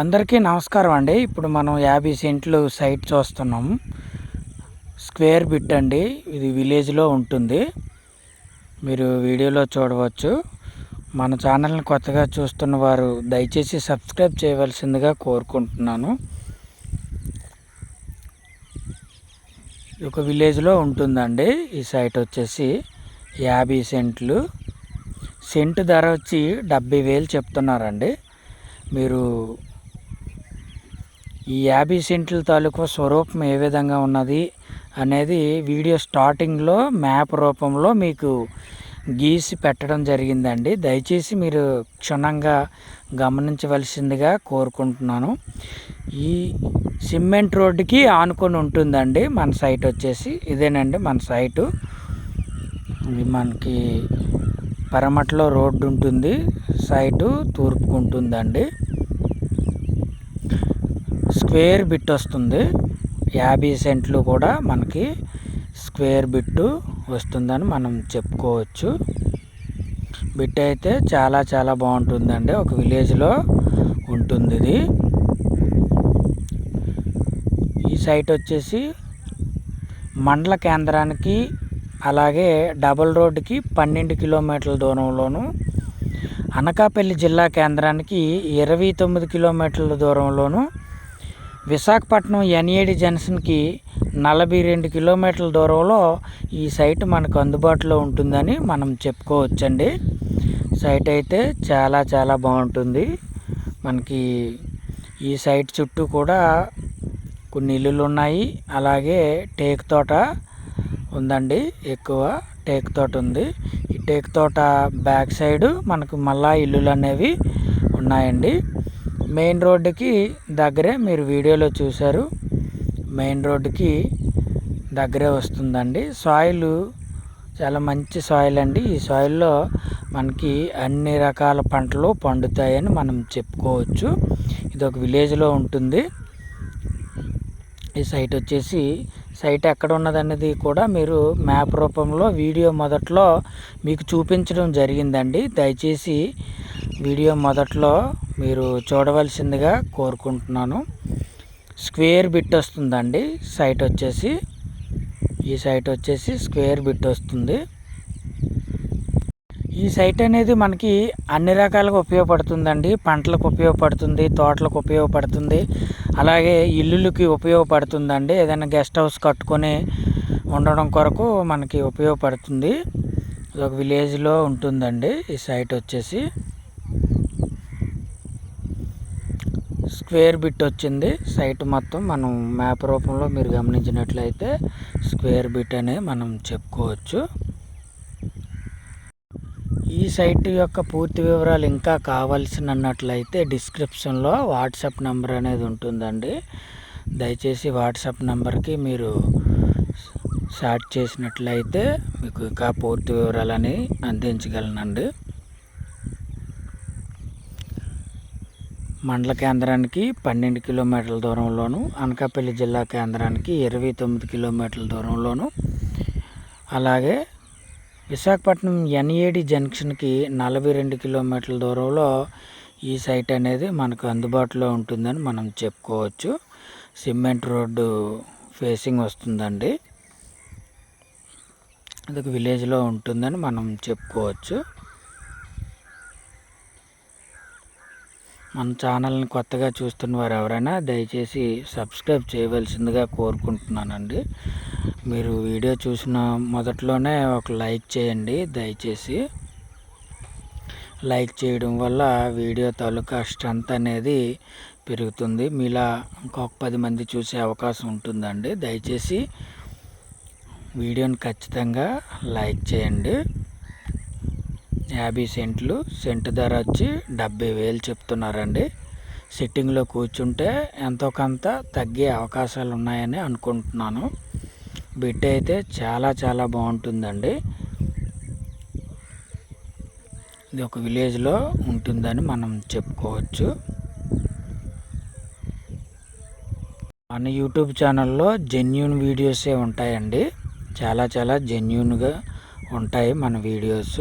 అందరికీ నమస్కారం అండి. ఇప్పుడు మనం యాభై సెంట్లు సైట్ చూస్తున్నాం. స్క్వేర్ బిట్ అండి. ఇది విలేజ్లో ఉంటుంది. మీరు వీడియోలో చూడవచ్చు. మన ఛానల్ని కొత్తగా చూస్తున్న వారు దయచేసి సబ్స్క్రైబ్ చేయవలసిందిగా కోరుకుంటున్నాను. ఒక విలేజ్లో ఉంటుందండి. ఈ సైట్ వచ్చేసి యాభై సెంట్లు. సెంటు ధర వచ్చి డెబ్బై వేలు చెప్తున్నారండి. మీరు ఈ యాభై సెంట్ల తాలూకు స్వరూపం ఏ విధంగా ఉన్నది అనేది వీడియో స్టార్టింగ్లో మ్యాప్ రూపంలో మీకు గీసి పెట్టడం జరిగిందండి. దయచేసి మీరు క్షుణ్ణంగా గమనించవలసిందిగా కోరుకుంటున్నాను. ఈ సిమెంట్ రోడ్డుకి ఆనుకొని ఉంటుందండి. మన సైట్ వచ్చేసి ఇదేనండి మన సైటు. మనకి పరమట్లో రోడ్డు ఉంటుంది. సైటు తూర్పుకుంటుందండి స్క్వేర్ బిట్ వస్తుంది. యాభై సెంట్లు కూడా మనకి స్క్వేర్ బిట్టు వస్తుందని మనం చెప్పుకోవచ్చు. బిట్ అయితే చాలా చాలా బాగుంటుందండి. ఒక విలేజ్లో ఉంటుంది ఇది. ఈ సైట్ వచ్చేసి మండల కేంద్రానికి అలాగే డబల్ రోడ్డుకి పన్నెండు కిలోమీటర్ల దూరంలోను అనకాపల్లి జిల్లా కేంద్రానికి ఇరవై తొమ్మిది కిలోమీటర్ల దూరంలోను విశాఖపట్నం ఎన్ఏడి జంక్షన్కి నలభై రెండు కిలోమీటర్ల దూరంలో ఈ సైట్ మనకు అందుబాటులో ఉంటుందని మనం చెప్పుకోవచ్చండి. సైట్ అయితే చాలా చాలా బాగుంటుంది. మనకి ఈ సైట్ చుట్టూ కూడా కొన్ని ఇల్లులు ఉన్నాయి. అలాగే టేక్ తోట ఉందండి. ఎక్కువ టేక్ తోట ఉంది. ఈ టేక్ తోట బ్యాక్ సైడ్ మనకు మళ్ళా ఇల్లులు అనేవి ఉన్నాయండి. మెయిన్ రోడ్డుకి దగ్గరే మీరు వీడియోలో చూశారు. మెయిన్ రోడ్డుకి దగ్గరే వస్తుందండి. సాయిల్ చాలా మంచి సాయిల్ అండి. ఈ సాయిల్లో మనకి అన్ని రకాల పంటలు పండుతాయని మనం చెప్పుకోవచ్చు. ఇది ఒక విలేజ్లో ఉంటుంది. ఈ సైట్ వచ్చేసి సైట్ ఎక్కడ ఉన్నదనేది కూడా మీరు మ్యాప్ రూపంలో వీడియో మొదట్లో మీకు చూపించడం జరిగిందండి. దయచేసి వీడియో మొదట్లో మీరు చూడవలసిందిగా కోరుకుంటున్నాను. స్క్వేర్ బిట్ వస్తుందండి. సైట్ వచ్చేసి ఈ సైట్ వచ్చేసి స్క్వేర్ బిట్ వస్తుంది. ఈ సైట్ అనేది మనకి అన్ని రకాలుగా ఉపయోగపడుతుందండి. పంటలకు ఉపయోగపడుతుంది తోటలకు ఉపయోగపడుతుంది. అలాగే ఇల్లులకి ఉపయోగపడుతుందండి. ఏదైనా గెస్ట్ హౌస్ కట్టుకొని ఉండడం కొరకు మనకి ఉపయోగపడుతుంది. ఒక విలేజ్లో ఉంటుందండి. ఈ సైట్ వచ్చేసి. స్క్వేర్ బిట్ వచ్చింది. సైట్ మొత్తం మనం మ్యాప్ రూపంలో మీరు గమనించినట్లయితే స్క్వేర్ బిట్ అనే మనం చెప్పుకోవచ్చు. ఈ సైట్ యొక్క పూర్తి వివరాలు ఇంకా కావాల్సినట్లయితే డిస్క్రిప్షన్లో వాట్సాప్ నెంబర్ అనేది ఉంటుందండి. దయచేసి వాట్సాప్ నెంబర్కి మీరు స్టార్ట్ చేసినట్లయితే మీకు ఇంకా పూర్తి వివరాలని అందించగలనండి. మండల కేంద్రానికి పన్నెండు కిలోమీటర్ల దూరంలోను అనకాపల్లి జిల్లా కేంద్రానికి ఇరవై తొమ్మిది కిలోమీటర్ల దూరంలోను. అలాగే విశాఖపట్నం ఎన్ఏడి జంక్షన్కి నలభై రెండు కిలోమీటర్ల దూరంలో ఈ సైట్ అనేది మనకు అందుబాటులో ఉంటుందని మనం చెప్పుకోవచ్చు. సిమెంట్ రోడ్డు ఫేసింగ్ వస్తుందండి. అది ఒక విలేజ్లో ఉంటుందని మనం చెప్పుకోవచ్చు. మన ఛానల్ని కొత్తగా చూస్తున్న వారు ఎవరైనా దయచేసి సబ్స్క్రైబ్ చేయవలసిందిగా కోరుకుంటున్నానండి. మీరు వీడియో చూసిన మొదట్లోనే ఒక లైక్ చేయండి. దయచేసి లైక్ చేయడం వల్ల వీడియో తాలూకా స్ట్రెంత్ అనేది పెరుగుతుంది. మీలా ఇంకొక పది మంది చూసే అవకాశం ఉంటుందండి. దయచేసి వీడియోని ఖచ్చితంగా లైక్ చేయండి. యాభై సెంట్లు సెంటు ధర వచ్చి డెబ్బై వేలు చెప్తున్నారండి. సిట్టింగ్లో కూర్చుంటే ఎంతో కొంత తగ్గే అవకాశాలు ఉన్నాయని అనుకుంటున్నాను. బిడ్డ అయితే చాలా చాలా బాగుంటుందండి. ఇది ఒక విలేజ్లో ఉంటుందని మనం చెప్పుకోవచ్చు. మన యూట్యూబ్ ఛానల్లో జెన్యున్ వీడియోసే ఉంటాయండి. చాలా చాలా జెన్యున్గా ఉంటాయి మన వీడియోస్.